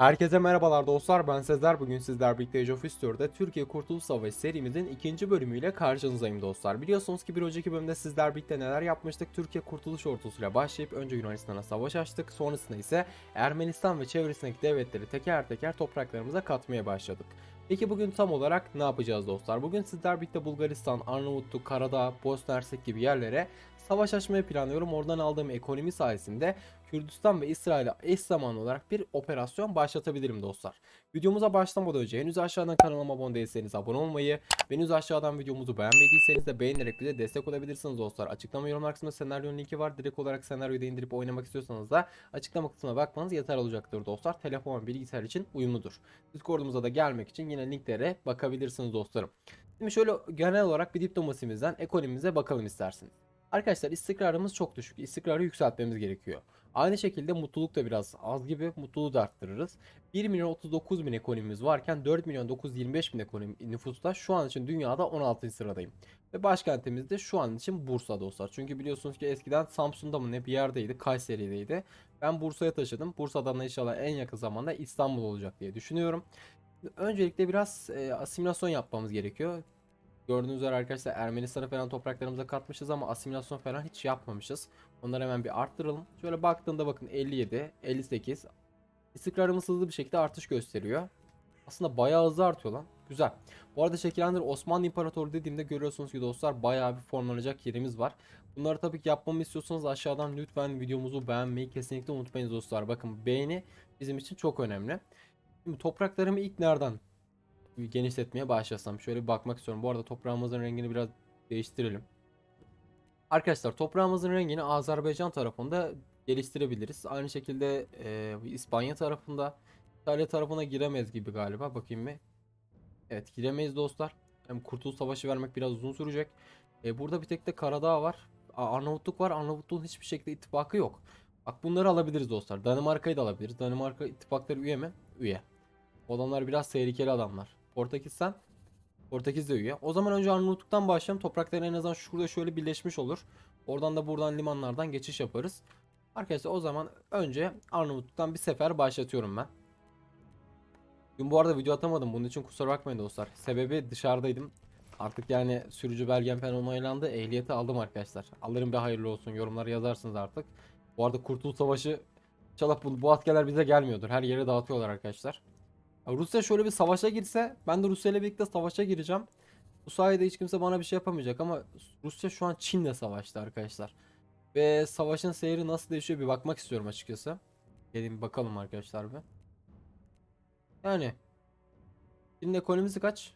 Herkese merhabalar dostlar ben Sezer bugün sizler birlikte Age of History'de Türkiye Kurtuluş Savaşı serimizin ikinci bölümüyle karşınızdayım dostlar. Biliyorsunuz ki bir önceki bölümde sizler birlikte neler yapmıştık Türkiye Kurtuluş ordusuyla başlayıp önce Yunanistan'a savaş açtık sonrasında ise Ermenistan ve çevresindeki devletleri teker teker topraklarımıza katmaya başladık. Peki bugün tam olarak ne yapacağız dostlar? Bugün sizler birlikte Bulgaristan, Arnavutluk, Karadağ, Bosna Hersek gibi yerlere savaş açmayı planlıyorum. Oradan aldığım ekonomi sayesinde Kürdistan ve İsrail'e eş zamanlı olarak bir operasyon başlatabilirim dostlar. Videomuza başlamadan önce henüz aşağıdan kanalıma abone değilseniz abone olmayı henüz aşağıdan videomuzu beğenmediyseniz de beğenerek bize destek olabilirsiniz dostlar. Açıklama yorum kısmında senaryonun linki var. Direkt olarak senaryoyu da indirip oynamak istiyorsanız da açıklama kısmına bakmanız yeter olacaktır dostlar. Telefon ve bilgisayar için uyumludur. Discord'umuza da gelmek için yine linklere bakabilirsiniz dostlarım. Şimdi şöyle genel olarak bir diplomasimizden ekonomimize bakalım isterseniz. Arkadaşlar istikrarımız çok düşük. İstikrarı yükseltmemiz gerekiyor. Aynı şekilde mutluluk da biraz az gibi mutluluğu da arttırırız. 1 milyon 39 bin ekonomimiz varken 4 milyon 925 bin ekonomi nüfusta şu an için dünyada 16. sıradayım. Ve başkentimiz de şu an için Bursa dostlar. Çünkü biliyorsunuz ki eskiden Samsun'da mı ne bir yerdeydi, Kayseri'deydi. Ben Bursa'ya taşıdım. Bursa'dan da inşallah en yakın zamanda İstanbul olacak diye düşünüyorum. Öncelikle biraz e, asimilasyon yapmamız gerekiyor. Gördüğünüz üzere arkadaşlar Ermenistan'ı falan topraklarımıza katmışız ama asimilasyon falan hiç yapmamışız. Onları hemen bir arttıralım. Şöyle baktığında bakın 57, 58. İstikrarımız hızlı bir şekilde artış gösteriyor. Aslında bayağı hızlı artıyor lan. Güzel. Bu arada şekillendir Osmanlı İmparatoru dediğimde görüyorsunuz ki dostlar bayağı bir formlanacak yerimiz var. Bunları tabii ki yapmamı istiyorsanız aşağıdan lütfen videomuzu beğenmeyi kesinlikle unutmayın dostlar. Bakın beğeni bizim için çok önemli. Şimdi topraklarımı ilk nereden genişletmeye başlasam. Şöyle bir bakmak istiyorum. Bu arada toprağımızın rengini biraz değiştirelim. Arkadaşlar toprağımızın rengini Azerbaycan tarafında geliştirebiliriz. Aynı şekilde e, İspanya tarafında İtalya tarafına giremez gibi galiba. Bakayım bir. Evet giremeyiz dostlar. Hem Kurtuluş Savaşı vermek biraz uzun sürecek. E, burada bir tek de Karadağ var. Arnavutluk var. Arnavutluğun hiçbir şekilde ittifakı yok. Bak bunları alabiliriz dostlar. Danimarka'yı da alabiliriz. Danimarka ittifakları üye mi? Üye. O adamlar biraz tehlikeli adamlar. Portekiz'den Portekiz de üye. O zaman önce Arnavutluk'tan başlayalım. Topraklar en azından şurada şöyle birleşmiş olur. Oradan da buradan limanlardan geçiş yaparız. Arkadaşlar o zaman önce Arnavutluk'tan bir sefer başlatıyorum ben. Dün bu arada video atamadım. Bunun için kusura bakmayın dostlar. Sebebi dışarıdaydım. Artık yani sürücü belgem falan onaylandı. Ehliyeti aldım arkadaşlar. Alırım bir hayırlı olsun. Yorumlara yazarsınız artık. Bu arada Kurtuluş Savaşı İnşallah bu, bu askerler bize gelmiyordur. Her yere dağıtıyorlar arkadaşlar. Ya Rusya şöyle bir savaşa girse ben de Rusya ile birlikte savaşa gireceğim. Bu sayede hiç kimse bana bir şey yapamayacak ama Rusya şu an Çin'le savaştı arkadaşlar. Ve savaşın seyri nasıl değişiyor bir bakmak istiyorum açıkçası. Gelin bakalım arkadaşlar bir. Yani Çin'in ekonomisi kaç?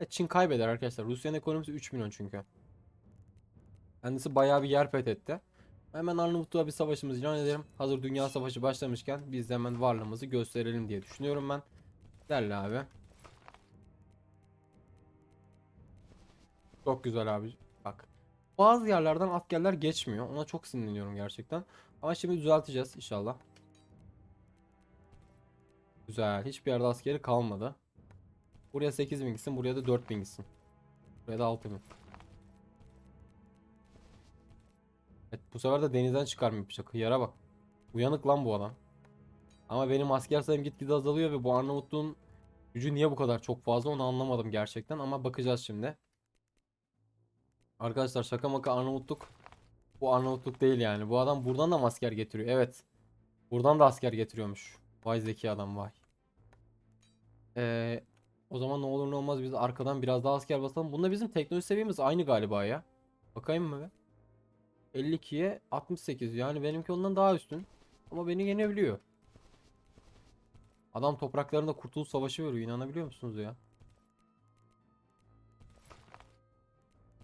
E, Çin kaybeder arkadaşlar. Rusya'nın ekonomisi 3 milyon çünkü. Kendisi bayağı bir yer fethetti. Hemen Arnavutluğa bir savaşımızı ilan edelim. Hazır dünya savaşı başlamışken biz de hemen varlığımızı gösterelim diye düşünüyorum ben. Derle abi. Çok güzel abi. Bak. Bazı yerlerden askerler geçmiyor. Ona çok sinirleniyorum gerçekten. Ama şimdi düzelteceğiz inşallah. Güzel. Hiçbir yerde askeri kalmadı. Buraya 8000 gitsin. Buraya da 4000 gitsin. Buraya da 6000. Evet, bu sefer de denizden çıkarma yapacak. Hıyara bak. Uyanık lan bu adam. Ama benim asker sayım gitgide azalıyor ve bu Arnavutluğun gücü niye bu kadar çok fazla onu anlamadım gerçekten ama bakacağız şimdi. Arkadaşlar şaka maka Arnavutluk bu Arnavutluk değil yani. Bu adam buradan da mı asker getiriyor? Evet. Buradan da asker getiriyormuş. Vay zeki adam vay. Ee, o zaman ne olur ne olmaz biz arkadan biraz daha asker basalım. Bunda bizim teknoloji seviyemiz aynı galiba ya. Bakayım mı be? 52'ye 68 yani benimki ondan daha üstün. Ama beni yenebiliyor. Adam topraklarında kurtuluş savaşı veriyor inanabiliyor musunuz ya?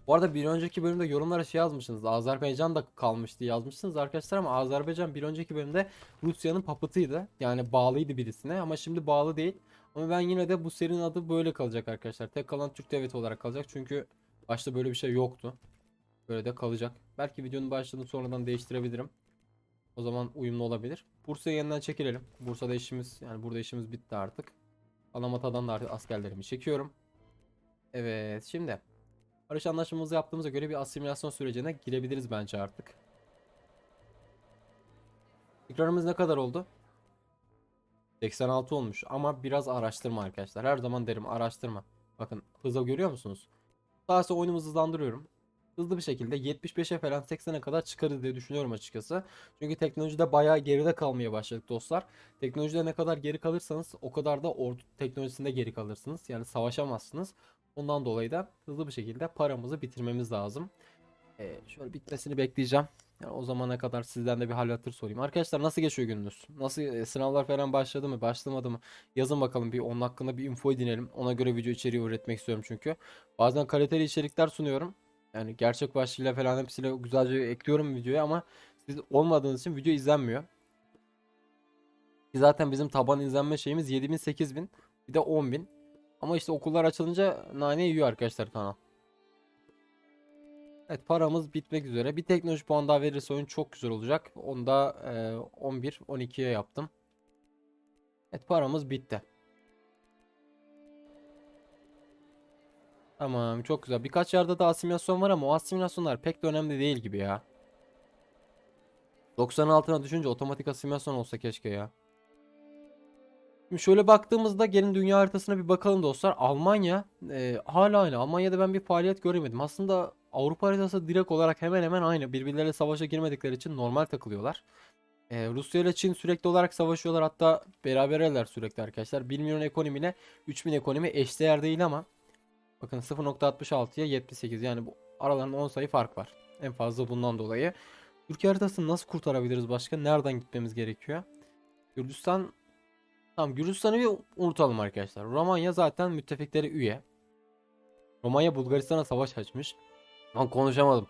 Bu arada bir önceki bölümde yorumlara şey yazmışsınız. Azerbaycan da kalmıştı yazmışsınız arkadaşlar ama Azerbaycan bir önceki bölümde Rusya'nın papıtıydı. Yani bağlıydı birisine ama şimdi bağlı değil. Ama ben yine de bu serinin adı böyle kalacak arkadaşlar. Tek kalan Türk devleti olarak kalacak. Çünkü başta böyle bir şey yoktu. Böyle de kalacak. Belki videonun başlığını sonradan değiştirebilirim. O zaman uyumlu olabilir. Bursa'ya yeniden çekilelim. Bursa'da işimiz yani burada işimiz bitti artık. Alamata'dan da artık askerlerimi çekiyorum. Evet şimdi barış anlaşmamızı yaptığımıza göre bir asimilasyon sürecine girebiliriz bence artık. İstikrarımız ne kadar oldu? 86 olmuş ama biraz araştırma arkadaşlar. Her zaman derim araştırma. Bakın hızı görüyor musunuz? Daha sonra oyunumuzu hızlandırıyorum. Hızlı bir şekilde 75'e falan 80'e kadar çıkarız diye düşünüyorum açıkçası. Çünkü teknolojide bayağı geride kalmaya başladık dostlar. Teknolojide ne kadar geri kalırsanız o kadar da ordu teknolojisinde geri kalırsınız. Yani savaşamazsınız. Ondan dolayı da hızlı bir şekilde paramızı bitirmemiz lazım. Ee, şöyle bitmesini bekleyeceğim. Yani o zamana kadar sizden de bir hal hatır sorayım. Arkadaşlar nasıl geçiyor gününüz? Nasıl e, sınavlar falan başladı mı? Başlamadı mı? Yazın bakalım bir onun hakkında bir info edinelim. Ona göre video içeriği üretmek istiyorum çünkü. Bazen kaliteli içerikler sunuyorum. Yani gerçek başlığıyla falan hepsiyle güzelce ekliyorum videoya ama siz olmadığınız için video izlenmiyor. Ki Zaten bizim taban izlenme şeyimiz 7000 8000 bir de 10000. Ama işte okullar açılınca nane yiyor arkadaşlar kanal. Evet paramız bitmek üzere. Bir teknoloji puan daha verirse oyun çok güzel olacak. Onu da e, 11 12'ye yaptım. Evet paramız bitti. Tamam çok güzel. Birkaç yerde de asimilasyon var ama o asimilasyonlar pek de önemli değil gibi ya. 90 altına düşünce otomatik asimilasyon olsa keşke ya. Şimdi şöyle baktığımızda gelin dünya haritasına bir bakalım dostlar. Almanya e, hala aynı. Almanya'da ben bir faaliyet göremedim. Aslında Avrupa haritası direkt olarak hemen hemen aynı. Birbirleriyle savaşa girmedikleri için normal takılıyorlar. E, Rusya ile Çin sürekli olarak savaşıyorlar. Hatta beraberler sürekli arkadaşlar. 1 milyon ekonomiyle 3000 ekonomi eşdeğer değil ama bakın 0.66'ya 78 yani bu aralarında 10 sayı fark var. En fazla bundan dolayı. Türkiye haritasını nasıl kurtarabiliriz başka? Nereden gitmemiz gerekiyor? Gürcistan Tamam Gürcistan'ı bir unutalım arkadaşlar. Romanya zaten müttefiklere üye. Romanya Bulgaristan'a savaş açmış. Lan konuşamadım.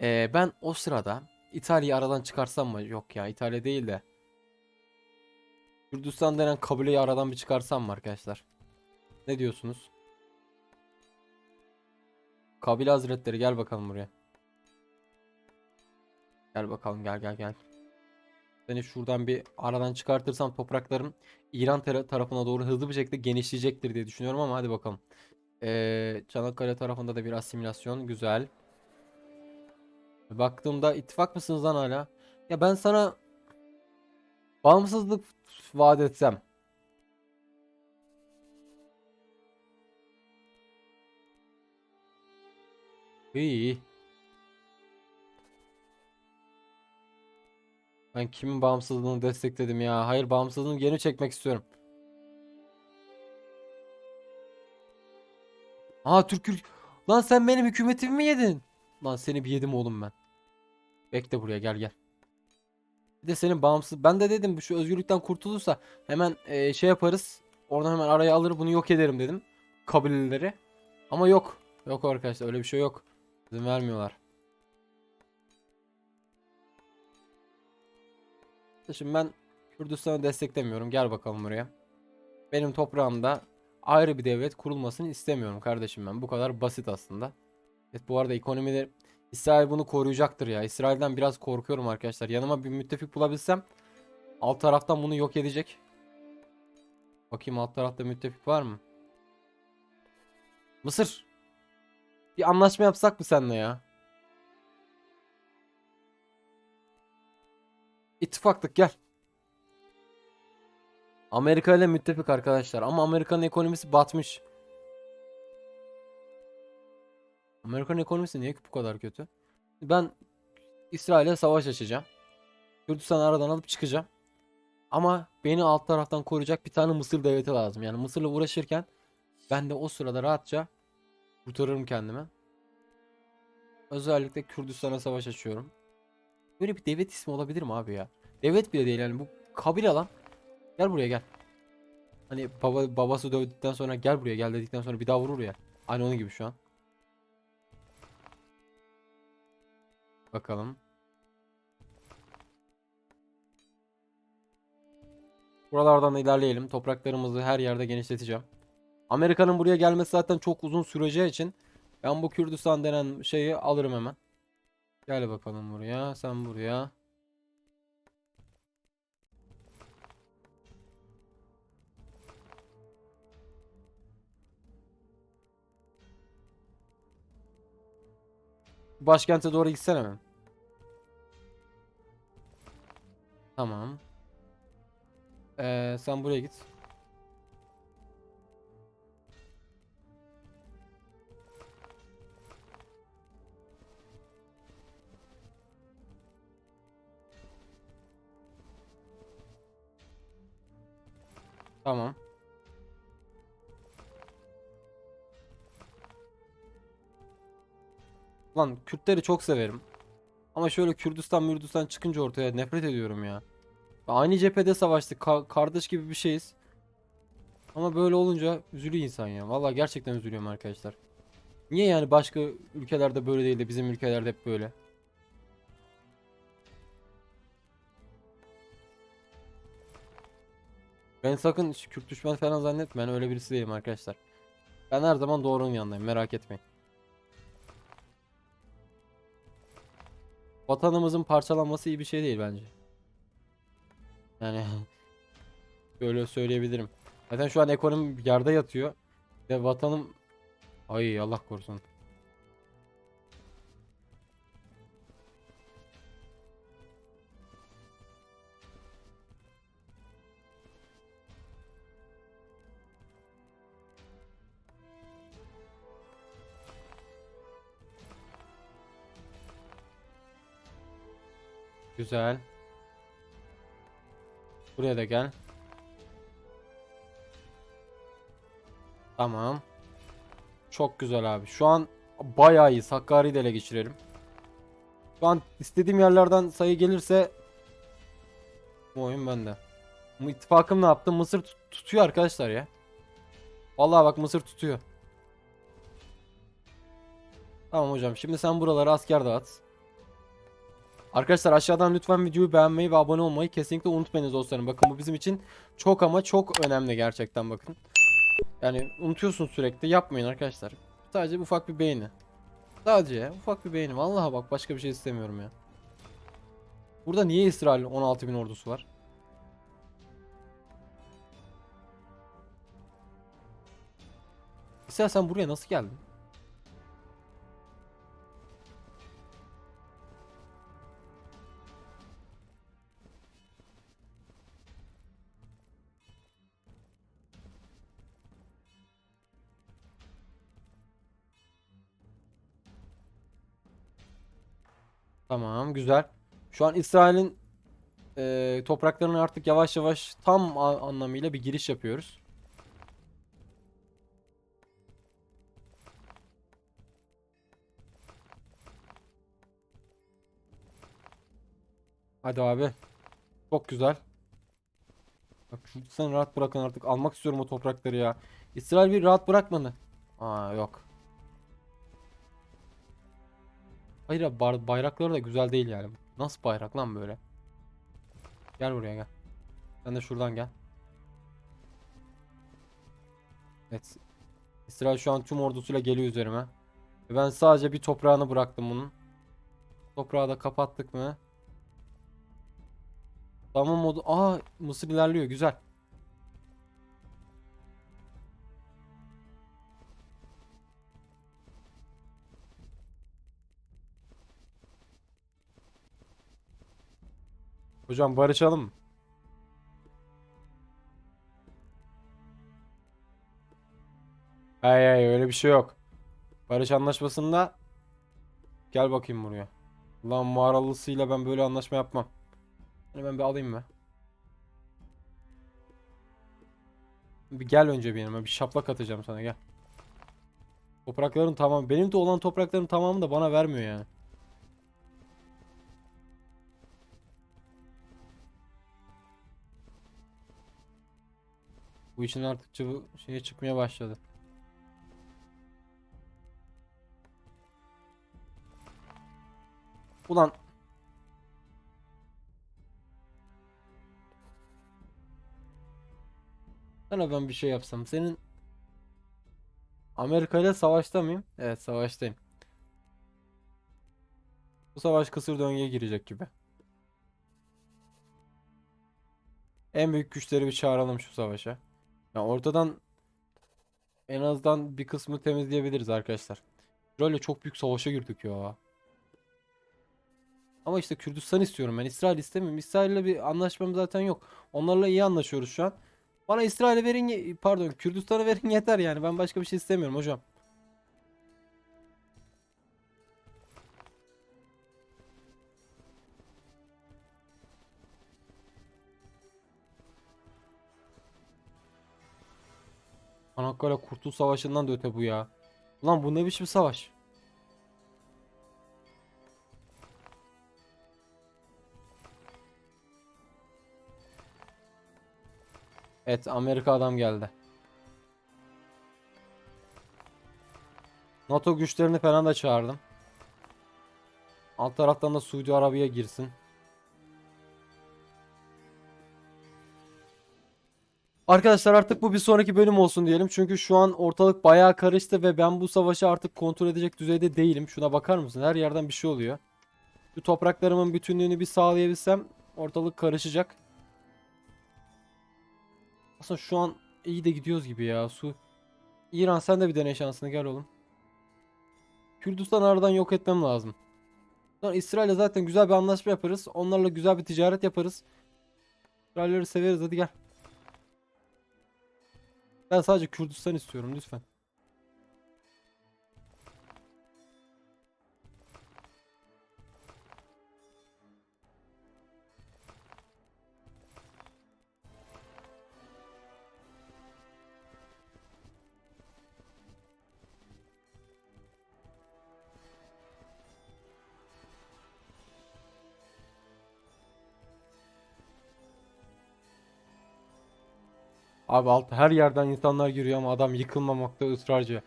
Ee, ben o sırada İtalya'yı aradan çıkarsam mı? Yok ya İtalya değil de. Kürdistan denen kabileyi aradan bir çıkarsam mı arkadaşlar? Ne diyorsunuz? Kabile hazretleri gel bakalım buraya. Gel bakalım gel gel gel. Seni şuradan bir aradan çıkartırsam topraklarım İran tara- tarafına doğru hızlı bir şekilde genişleyecektir diye düşünüyorum ama hadi bakalım. Ee, Çanakkale tarafında da bir asimilasyon güzel. Baktığımda ittifak mısınız lan hala? Ya ben sana bağımsızlık vaat etsem. İyi. Ben kimin bağımsızlığını destekledim ya? Hayır bağımsızlığını geri çekmek istiyorum. Aa Türk Türk. Lan sen benim hükümetimi mi yedin? Lan seni bir yedim oğlum ben. Bekle buraya gel gel. Bir de senin bağımsız. Ben de dedim şu özgürlükten kurtulursa hemen eee, şey yaparız. Oradan hemen araya alır bunu yok ederim dedim. Kabileleri. Ama yok. Yok arkadaşlar öyle bir şey yok. İzin vermiyorlar. Şimdi ben Kürdistan'ı desteklemiyorum. Gel bakalım buraya. Benim toprağımda ayrı bir devlet kurulmasını istemiyorum kardeşim ben. Bu kadar basit aslında. Evet bu arada ekonomide İsrail bunu koruyacaktır ya. İsrail'den biraz korkuyorum arkadaşlar. Yanıma bir müttefik bulabilsem alt taraftan bunu yok edecek. Bakayım alt tarafta müttefik var mı? Mısır. Bir anlaşma yapsak mı seninle ya? İttifaklık gel. Amerika ile müttefik arkadaşlar ama Amerika'nın ekonomisi batmış. Amerikan ekonomisi niye bu kadar kötü? Ben İsrail'e savaş açacağım. Kürdistan'ı aradan alıp çıkacağım. Ama beni alt taraftan koruyacak bir tane Mısır devleti lazım. Yani Mısır'la uğraşırken ben de o sırada rahatça kurtarırım kendimi. Özellikle Kürdistan'a savaş açıyorum. Böyle bir devlet ismi olabilir mi abi ya? Devlet bile değil yani bu kabile lan. Gel buraya gel. Hani baba babası dövdükten sonra gel buraya gel dedikten sonra bir daha vurur ya. Aynı onun gibi şu an. Bakalım. Buralardan ilerleyelim. Topraklarımızı her yerde genişleteceğim. Amerika'nın buraya gelmesi zaten çok uzun süreceği için ben bu Kürdistan denen şeyi alırım hemen. Gel bakalım buraya. Sen buraya. Başkente doğru gitsene mi? Tamam. Ee, sen buraya git. Tamam. Lan Kürtleri çok severim. Ama şöyle Kürdistan Mürdistan çıkınca ortaya nefret ediyorum ya. Aynı cephede savaştık. ka- kardeş gibi bir şeyiz. Ama böyle olunca üzülüyor insan ya. Vallahi gerçekten üzülüyorum arkadaşlar. Niye yani başka ülkelerde böyle değil de bizim ülkelerde hep böyle? Ben sakın Kürt düşman falan zannetme. Ben öyle birisi değilim arkadaşlar. Ben her zaman doğrunun yanındayım. Merak etmeyin. Vatanımızın parçalanması iyi bir şey değil bence. Yani böyle söyleyebilirim. Zaten şu an ekonomi yerde yatıyor. Ve vatanım ay Allah korusun. Güzel. Buraya da gel. Tamam. Çok güzel abi. Şu an bayağı iyi. Hakkari'yi de ele geçirelim. Şu an istediğim yerlerden sayı gelirse bu oyun bende. Bu ne yaptı? Mısır tut- tutuyor arkadaşlar ya. Vallahi bak Mısır tutuyor. Tamam hocam. Şimdi sen buralara asker dağıt. Arkadaşlar aşağıdan lütfen videoyu beğenmeyi ve abone olmayı kesinlikle unutmayınız dostlarım. Bakın bu bizim için çok ama çok önemli gerçekten bakın. Yani unutuyorsun sürekli. Yapmayın arkadaşlar. Sadece ufak bir beğeni. Sadece ufak bir beğeni. Vallahi bak başka bir şey istemiyorum ya. Burada niye İsrail 16 bin ordusu var? İsrail sen buraya nasıl geldin? Tamam güzel. Şu an İsrail'in eee topraklarına artık yavaş yavaş tam anlamıyla bir giriş yapıyoruz. Hadi abi. Çok güzel. Bak sen rahat bırakın artık. Almak istiyorum o toprakları ya. İsrail bir rahat bırakmadı. Aa yok. Hayır abi bayrakları da güzel değil yani. Nasıl bayrak lan böyle? Gel buraya gel. Sen de şuradan gel. Evet. İsrail şu an tüm ordusuyla geliyor üzerime. Ve ben sadece bir toprağını bıraktım bunun. Toprağı da kapattık mı? Tamam oldu. Aa Mısır ilerliyor güzel. Hocam barışalım mı? Hay hay öyle bir şey yok. Barış anlaşmasında gel bakayım buraya. Lan mağaralısıyla ben böyle anlaşma yapmam. Hani ben bir alayım mı? Bir gel önce bir yanıma. Bir şaplak atacağım sana gel. Toprakların tamam. Benim de olan toprakların tamamını da bana vermiyor yani. Bu işin artık çıvı şeye çıkmaya başladı. Ulan sana ben bir şey yapsam senin Amerika ile savaşta mıyım? Evet savaştayım. Bu savaş kısır döngüye girecek gibi. En büyük güçleri bir çağıralım şu savaşa. Ya ortadan en azından bir kısmı temizleyebiliriz arkadaşlar. Böyle çok büyük savaşa girdik ya. Ama işte Kürdistan istiyorum ben. İsrail istemiyorum. İsrail'le bir anlaşmam zaten yok. Onlarla iyi anlaşıyoruz şu an. Bana İsrail'i verin, pardon Kürdistan'ı verin yeter yani. Ben başka bir şey istemiyorum hocam. Çanakkale Kurtuluş Savaşı'ndan da öte bu ya. Ulan bu ne biçim savaş? Evet Amerika adam geldi. NATO güçlerini falan da çağırdım. Alt taraftan da Suudi Arabiya girsin. Arkadaşlar artık bu bir sonraki bölüm olsun diyelim. Çünkü şu an ortalık bayağı karıştı ve ben bu savaşı artık kontrol edecek düzeyde değilim. Şuna bakar mısın? Her yerden bir şey oluyor. Şu topraklarımın bütünlüğünü bir sağlayabilsem ortalık karışacak. Aslında şu an iyi de gidiyoruz gibi ya. Su. İran sen de bir deney şansını gel oğlum. Kürdistan aradan yok etmem lazım. Sonra İsrail'le zaten güzel bir anlaşma yaparız. Onlarla güzel bir ticaret yaparız. İsrailleri severiz hadi gel. Ben sadece Kürdistan istiyorum lütfen. Abi alt her yerden insanlar giriyor ama adam yıkılmamakta ısrarcı.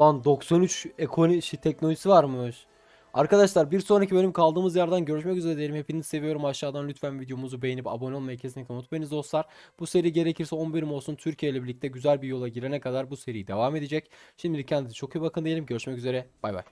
Lan 93 ekoni şey, teknolojisi varmış. Arkadaşlar bir sonraki bölüm kaldığımız yerden görüşmek üzere diyelim. Hepinizi seviyorum. Aşağıdan lütfen videomuzu beğenip abone olmayı kesinlikle unutmayınız dostlar. Bu seri gerekirse 10 bölüm olsun. Türkiye ile birlikte güzel bir yola girene kadar bu seri devam edecek. Şimdilik kendinize çok iyi bakın diyelim. Görüşmek üzere. Bay bay.